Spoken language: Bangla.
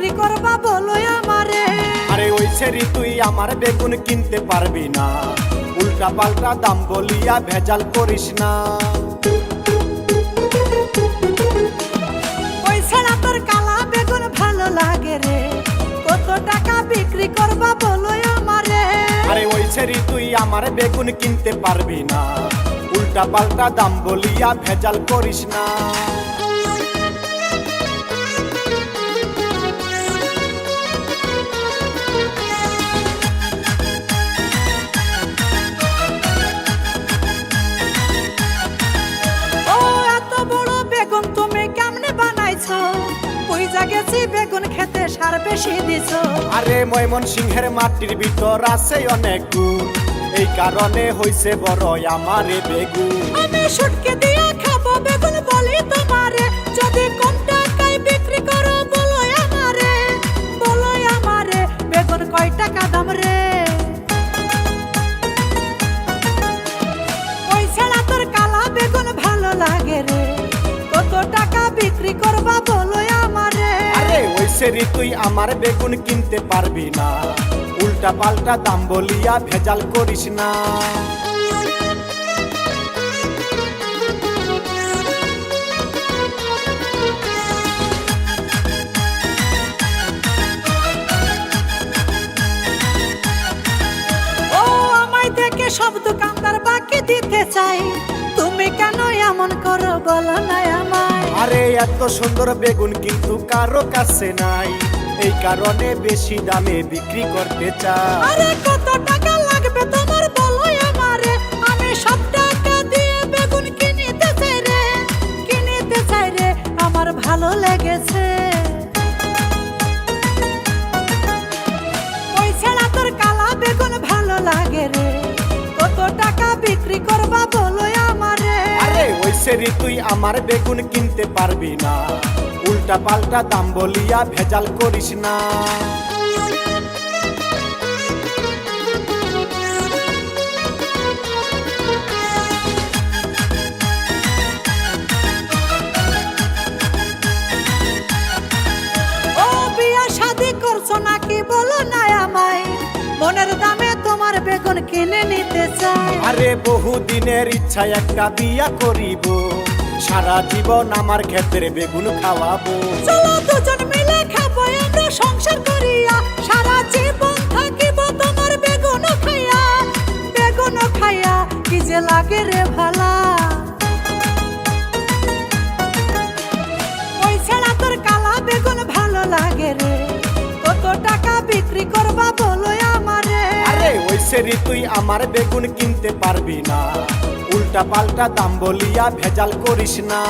করবা বলো আমারে। আরে ওই সেরি তুই আমার বেগুন কিনতে পারবি না। উল্টা পাল্টা দাম বলিয়া ভেজাল করিস না। ওই ছাড়া তোর কালা বেগুন ভালো লাগে রে। কত টাকা বিক্রি করবা বলো আমারে। আরে ওই সেরি তুই আমার বেগুন কিনতে পারবি না। উল্টা পাল্টা দাম বলিয়া ভেজাল করিস না। পুইজা গেছি বেগুন খেতে সার বেশি দিছ। আরে ময়মন সিংহের মাটির ভিতর আছে অনেক গুণ এই কারণে হইছে বড় আমারে বেগুন। আমি সেরি তুই আমার বেগুন কিনতে পারবি না। উল্টা পাল্টা দাম বলিয়া ভেজাল করিস না। সব দোকানদার বাকি দিতে চাই। তুমি কেন এমন করো বলো না? এত সুন্দর বেগুন কিন্তু কারও কাছে নাই। এই কারণে বেশি দামে বিক্রি করতে চায় কত টাকা লাগবে সেরি তুই আমার বেগুন কিনতে পারবি না? উল্টা পাল্টা দাম বলিয়া ভেজাল করিস না। নাকি বলো না আমায়? মনের দামে তোমার বেগুন কিনে আরে বহু দিনের ইচ্ছা একটা বিয়া করিব। সারা জীবন আমার ক্ষেত্রে বেগুন খাওয়াবো। চলো দুজন মিলে খাব, আমরা সংসার করিয়া সারা জীবন থাকিব তোমার বেগুন খাইয়া। বেগুন খাইয়া কি যে লাগে রে ভালা। ওই ছাড়া তোর কালা বেগুন সেরি তুই আমার বেগুন কিনতে পারবি না। উল্টা পাল্টা দাম বলিয়া ভেজাল করিস না।